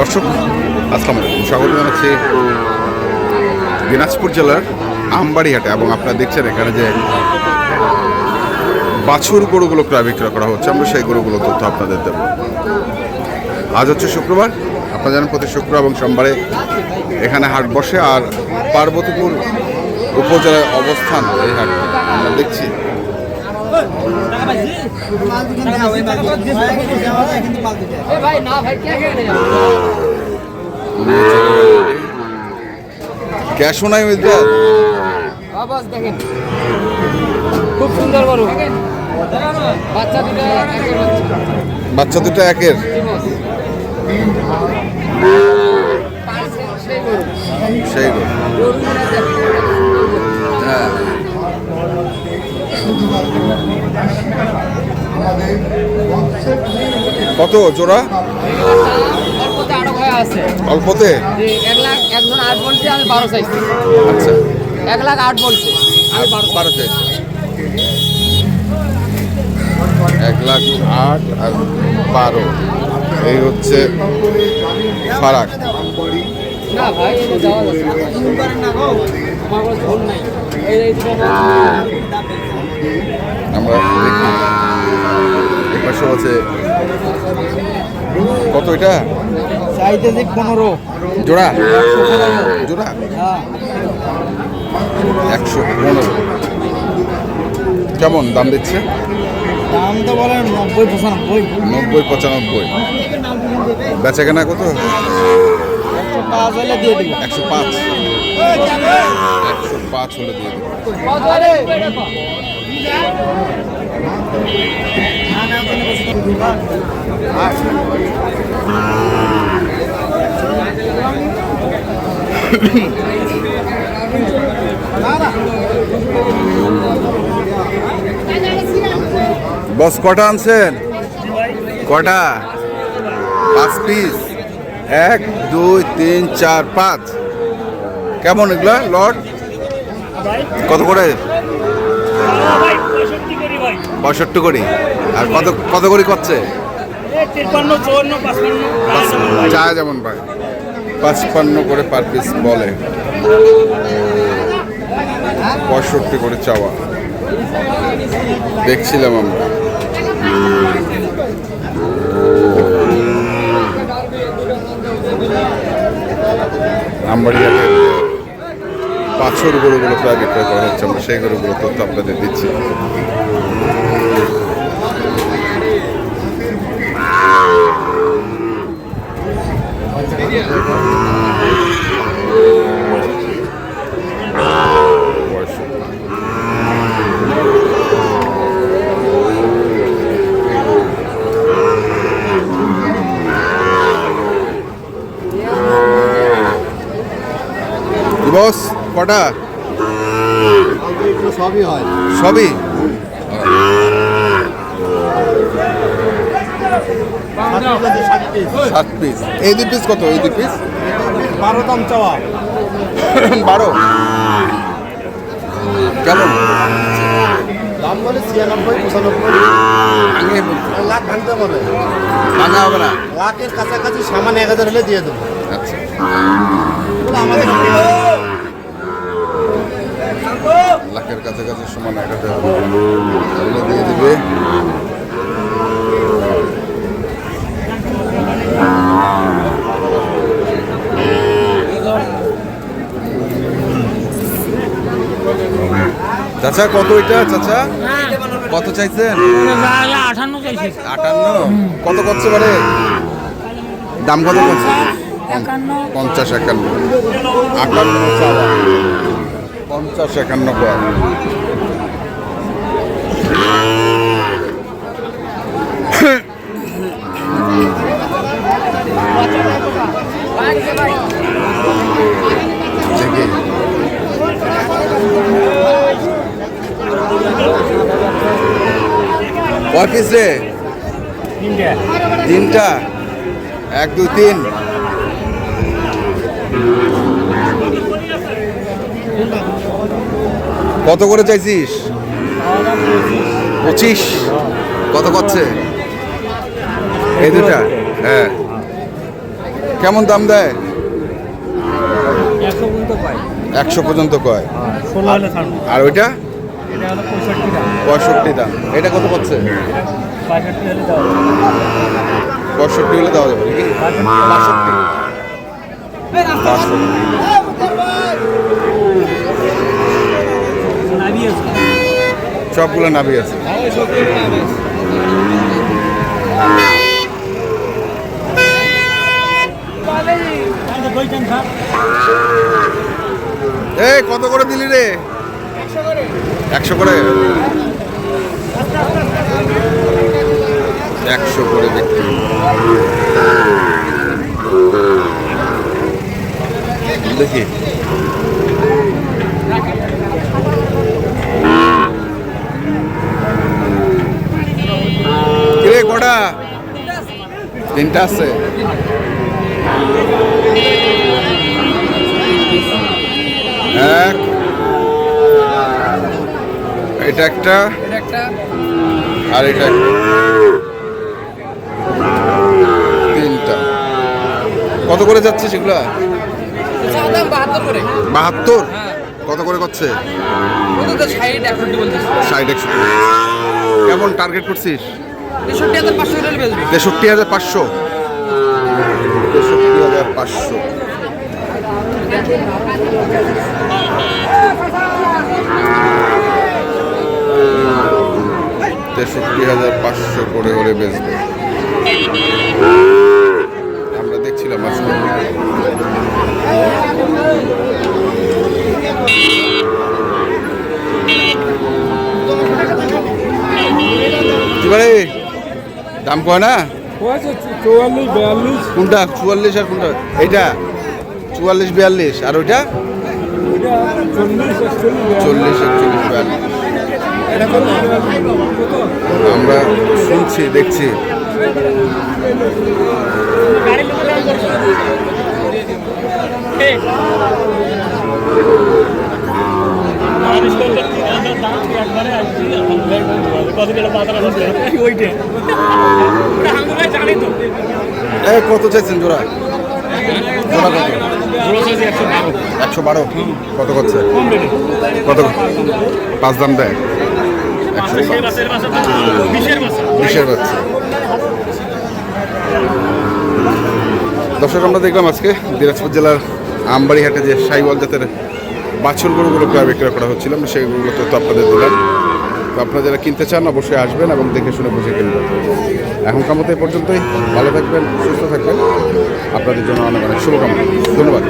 দর্শক, আসসালামু আলাইকুম। স্বাগত জানাচ্ছি দিনাজপুর জেলার আমবাড়িহাটে এবং আপনারা দেখছেন এখানে যে বাছুর গরুগুলো ক্রয় বিক্রয় করা হচ্ছে। আমরা সেই গরুগুলো তথ্য আপনাদের দেব। আজ হচ্ছে শুক্রবার। আপনারা জানেন, প্রতি শুক্র এবং সোমবারে এখানে হাট বসে। আর পার্বতীপুর উপজেলার অবস্থান এই হাট। আমরা দেখছি ক্যাশ শোনাই মির্জাদ দেখেন খুব সুন্দর বাচ্চা দুটো একের। সেই গরু। সেই গরু। কত জোড়া? অল্পতে এক লাখ একজন আট বলছে আমি বারো চাইছি। আচ্ছা। এক লাখ আট বলছে। আমি বারো চাইছি। এক লাখ আট আর বারো। এই হচ্ছে ফারাক। আমার পাশে আছে। কত এটা? চাইতেছি পনেরো। জোড়া? জোড়া? হ্যাঁ। একশো পনেরো। কেমন দাম দিচ্ছে? দাম তো বলেন নব্বই পঁচানব্বই। নব্বই পঁচানব্বই। বেচা কেনা কত? পাঁচ হলে দিয়ে দিবো। একশো পাঁচ। একশো পাঁচ হলে দিয়ে দেবো। বস, কটা আনছেন? কটা? পাঁচ পিস এক, দুই, তিন, চার, পাঁচ। কেমন এগুলা? লট? কত করে? পঁয়ষট্টি করি। আর কত কত করে করছে চা যেমন ভাই। পাঁচপান্ন করে পার পিস বলে। পঁয়ষট্টি করে চাওয়া। দেখছিলাম আমরা। আমবাড়িয়াতে পাঁচশোর গরুগুলো প্রায় বিক্রয় করা হচ্ছে আমরা সেই গরুগুলো তথ্য আপনাদের দিচ্ছি। বস? কটা? সবই? হয় সবই সাত পিস এই দুই পিস কত? এই দুই পিস বারো। দাম চাওয়া বারো কেমন? দাম বলে ছিয়ানব্বই পঁচানব্বই লাখ ভাঙতে পারবে ভাঙা হবে না। লাখের কাছাকাছি সামান এক হাজার হলে দিয়ে দেবো। আচ্ছা। আমাদের লাখের কাছাকাছি সমান এক হাজার তাহলে দিয়ে দিবে। চাচা কত এটা চাচা? কত চাইছেন? আটান্ন। কত করছে মানে দাম কত করছে? পঞ্চাশ একান্ন। আটান্ন পঞ্চাশ একান্ন কয় পিস রে তিনটা? এক দুই তিন। কত করে চাইছিস? পঁচিশ। কত করছে? এই দুটা হ্যাঁ। কেমন দাম দেয়? একশো পর্যন্ত কয়? আর ওইটা? পঁয়ষট্টি দাম। এটা কত পাচ্ছে পঁয়ষট্টি হলে দেওয়া পঁয়ষট্টি হলে দেওয়া যাবে নাকি? বাষট্টি বাষট্টি নামিয়েছে সবগুলো নাভি আছে। এই কত করে দিলি রে? একশো করে। একশো করে বিক্রি দেখি। তিনটা আছে। এক। এটা একটা। আর এটা একটা। তিনটা। কত করে যাচ্ছে সেগুলা? বাহাত্তর কত করে করছে? ষাট একষট্টি কেমন টার্গেট করছিস? তেষট্টি হাজার পাঁচশো তেষট্টি হাজার পাঁচশো। তেষট্টি হাজার পাঁচশো করে হলে বেচবে। আমরা দেখছিলাম আজকে। কয় না কোনটা? চুয়াল্লিশ আর কোনটা? এইটা? চুয়াল্লিশ বিয়াল্লিশ। আর ওইটা? চল্লিশ একচল্লিশ চল্লিশ বিয়াল্লিশ। আমরা শুনছি দেখছি। এই কত চাইছেন জোড়া? জোড়া কত? একশো বারো। কত করছে? কত? পাঁচ দাম দেয়? একশো বিশের বাচ্চা দর্শক আমরা দেখলাম আজকে দিনাজপুর জেলার আমবাড়িহাটে যে সাইওয়াল জাতের বাছুর গরুগুলো প্রায় বিক্রয় করা হচ্ছিল আমরা সেই গরুগুলো তথ্য আপনাদের দিলাম। তো আপনারা যারা কিনতে চান অবশ্যই আসবেন এবং দেখে শুনে বুঝে কিনবেন। এখনকার মতো এই পর্যন্তই। ভালো থাকবেন, সুস্থ থাকবেন। আপনাদের জন্য অনেক অনেক শুভকামনা। ধন্যবাদ।